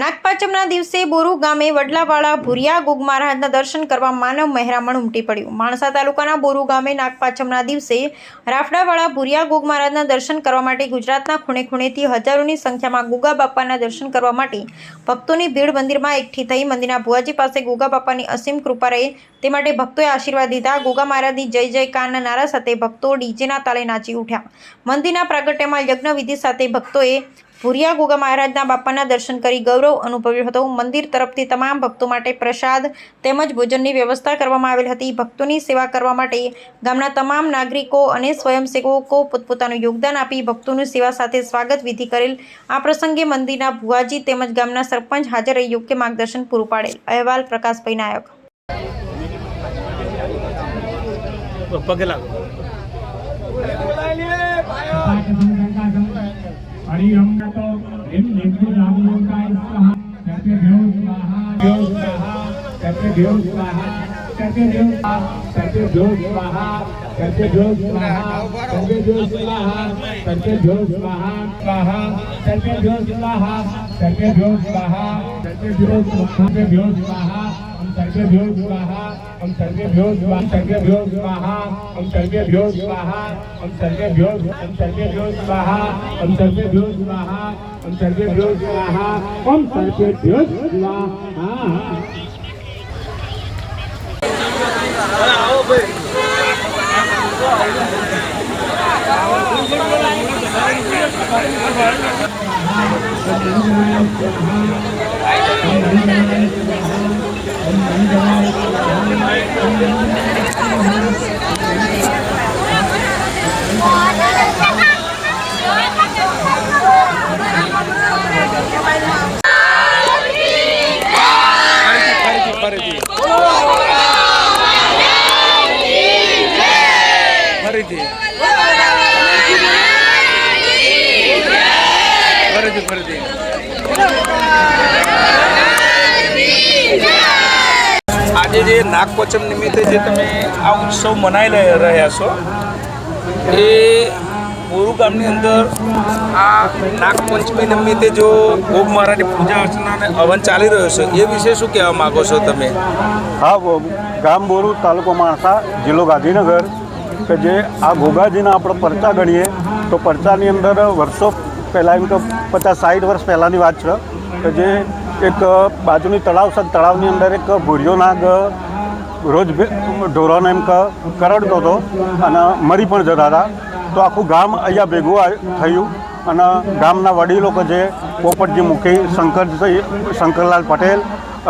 નાગપાંચમના દિવસે બોરુ ગામે વડલાવાળા ભુરિયા ગુગ મહારાજના દર્શન કરવા માનવ મહેરામણ ઉમટી પડ્યું. માણસા તાલુકાના બોરુ ગામે નાગપાંચમના દિવસે રાફડાવાળા ભુરિયા ગુગ મહારાજના દર્શન કરવા માટે ગુજરાતના ખૂણે ખૂણેથી હજારોની સંખ્યામાં ગુગા બાપાના દર્શન કરવા માટે ભક્તોની ભીડ મંદિરમાં એકઠી થઈ મંદિરના ભુવાજી પાસે ગુગા બાપાની અસીમ કૃપા રહે. તે માટે ભક્તોએ આશીર્વાદ દીધા ગુગા મહારાજની જય જયકારના નારા સાથે ભક્તો ડીજેના તાલે નાચી ઉઠ્યા. મંદિરના પ્રાગટ્યમાં યજ્ઞવિધિ સાથે ભક્તોએ ભુરિયા ગોગા મહારાજના બાપાના દર્શન કરી ગૌરવ અનુભવ્યું હતું. મંદિર તરફથી તમામ ભક્તો માટે પ્રસાદ તેમજ ભોજનની વ્યવસ્થા કરવામાં આવેલ હતી. ભક્તોની સેવા કરવા માટે ગામના તમામ નાગરિકો અને સ્વયંસેવકો પોતપોતાનું યોગદાન આપી ભક્તોની સેવા સાથે સ્વાગત વિધિ કરેલ. આ પ્રસંગે મંદિરના ભુવાજી તેમજ ગામના સરપંચ હાજર રહી યોગ્ય માર્ગદર્શન પૂરું પાડેલ. અહેવાલ પ્રકાશભાઈ નાયક પગે લાગો હરિયમ તો એમ નિર્ગુણ નામયોગાય સ્વાહા સત્ય દેવ સ્વાહા દેવ સ્વાહા સત્ય દેવ સ્વાહા સત્ય દેવ સત્ય દેવ સ્વાહા સત્ય દેવ સ્વાહા સત્ય દેવ સ્વાહા સત્ય દેવ સ્વાહા સ્વાહા સત્ય દેવ સ્વાહા સત્ય દેવ સ્વાહા સત્ય દેવ સ્વાહા સત્ય દેવ સ્વાહા हम सर्वे भ्यो स्वाहा हम सर्वे भ्यो स्वाहा सर्वे भ्यो स्वाहा हम सर्वे भ्यो स्वाहा हम सर्वे भ्यो हम सर्वे भ्यो स्वाहा हम सर्वे भ्यो स्वाहा हम सर्वे भ्यो स्वाहा हम सर्वे भ्यो આજે જે નાગપંચમ નિમિત્તે જે તમે આ ઉત્સવ મનાવી રહ્યા છો, એ બોરુ ગામની અંદર આ નાગપંચમી નિમિત્તે જો ભોગ મહારાજની પૂજા અર્ચના અને હવન ચાલી રહ્યો છે, એ વિશે શું કહેવા માગો છો તમે? હા ગામ બોરુ, તાલુકો માણસા, જિલ્લો ગાંધીનગર. કે જે આ ગોગાજીના આપણે પરચા ગણીએ, તો પરચાની અંદર વર્ષો પહેલાં એમ તો પચાસ સાઠ વર્ષ પહેલાંની વાત છે. કે જે એક બાજુની તળાવ છે, તળાવની અંદર એક ભૂરિયો નાગ રોજ ઢોરોને એમ કરડતો હતો અને મરી પણ જતા હતા. તો આખું ગામ અહીંયા ભેગું થયું અને ગામના વડીલો કે જે પોપટજી મુખી, શંકર શંકરલાલ પટેલ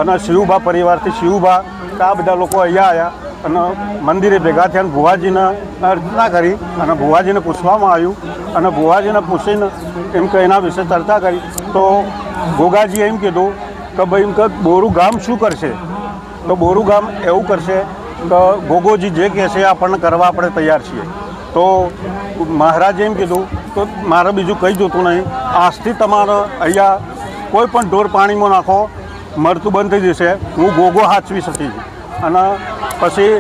અને શિવભા પરિવારથી શિવભા આ બધા લોકો અહીંયા આવ્યા અને મંદિરે ભેગા થયા અને ભુવાજીને અર્ચના કરી અને ભુવાજીને પૂછવામાં આવ્યું અને ભુવાજીને પૂછીને એમ કે એના વિશે ચર્ચા કરી. તો ગોગાજી એમ કીધું કે ભાઈ એમ કે બોરું ગામ શું કરશે? તો બોરું ગામ એવું કરશે કે ગોગોજી જે કહેશે એ આપણને કરવા આપણે તૈયાર છીએ. તો મહારાજે એમ કીધું તો મારે બીજું કંઈ જોતું નહીં. આજથી તમારે અહીંયા કોઈ પણ ઢોર પાણીમાં નાખો મરતું બંધ થઈ જશે. હું ગોગો હાચવી શકીશ. અને પછી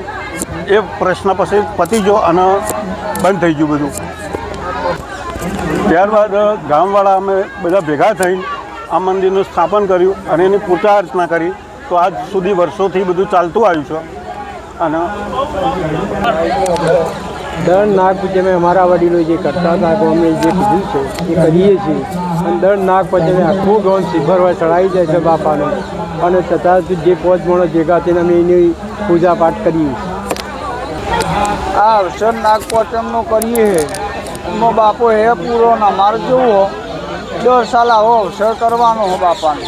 એ પ્રશ્ન પછી પતી ગયો અને બંધ થઈ ગયું બધું. ત્યારબાદ ગામવાળા અમે બધા ભેગા થઈને આ મંદિરનું સ્થાપન કર્યું અને એની પૂજા અર્ચના કરી. તો આજ સુધી વર્ષોથી બધું ચાલતું આવ્યું છે. અને દર નાગ પંચમે અમારા વડીલો જે કરતા હતા અમે જે કીધું છે એ કરીએ છીએ. અને દર નાગ પંચમે આખું ગામ સિભરવા ચડાવી જાય છે બાપાને. અને તથા જે પોચ માણસ ભેગા થઈને અમે એની પૂજા પાઠ કરીએ આ અવસર નાગપંચમનો કરીએ એમાં બાપો હે પૂરો ના મારે જેવું હો સાલા સાલ સર કરવાનો હો બાપાને.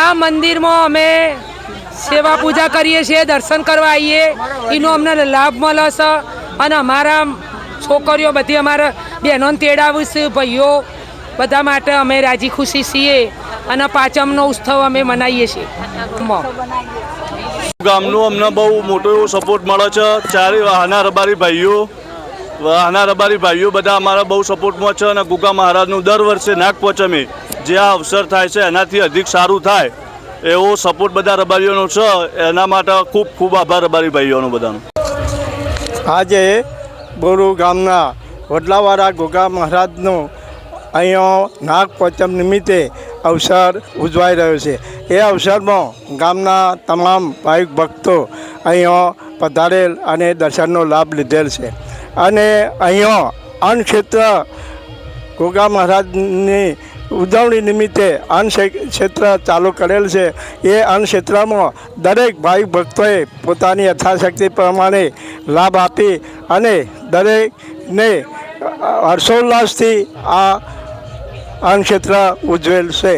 આ મંદિરમાં અમે સેવા પૂજા કરીએ છીએ દર્શન કરવા આવીએ. એનો અમને લાભ મળે છે. અને અમારા છોકરીઓ બધી અમારા બહેનોને તેડાવીશું ભાઈઓ. બધા માટે અમે રાજી ખુશી છીએ. અને પાંચમનો ઉત્સવ અમે મનાવીએ છીએ. ગામનો અમને બહુ મોટો એવો સપોર્ટ મળે છે. ચારે વાહના રબારી ભાઈઓ. વાહના રબારી ભાઈઓ બધા અમારા બહુ સપોર્ટમાં છે અને ગુગા મહારાજનું દર વર્ષે નાગપંચમી જે આ અવસર થાય છે, એનાથી અધિક સારું થાય એવો સપોર્ટ બધા રબારીઓનો છે. એના માટે ખૂબ ખૂબ આભાર રબારી ભાઈઓનો બધાનો. આજે બોરુ ગામના વડલાવાળા ગોગા મહારાજનો અહીંયા નાગપંચમ નિમિત્તે અવસર ઉજવાઈ રહ્યો છે. એ અવસરમાં ગામના તમામ ભાવિક ભક્તો અહીંયા પધારેલ અને દર્શનનો લાભ લીધેલ છે. અને અહીંયા અન્ન ક્ષેત્ર ગોગા મહારાજની ઉજવણી નિમિત્તે અન્ન ક્ષેત્ર ચાલુ કરેલ છે. એ અન્ન ક્ષેત્રમાં દરેક ભાઈ ભક્તોએ પોતાની યથાશક્તિ પ્રમાણે લાભ આપી અને દરેકને હર્ષોલ્લાસથી આ અન્ન ક્ષેત્ર ઉજવેલ છે.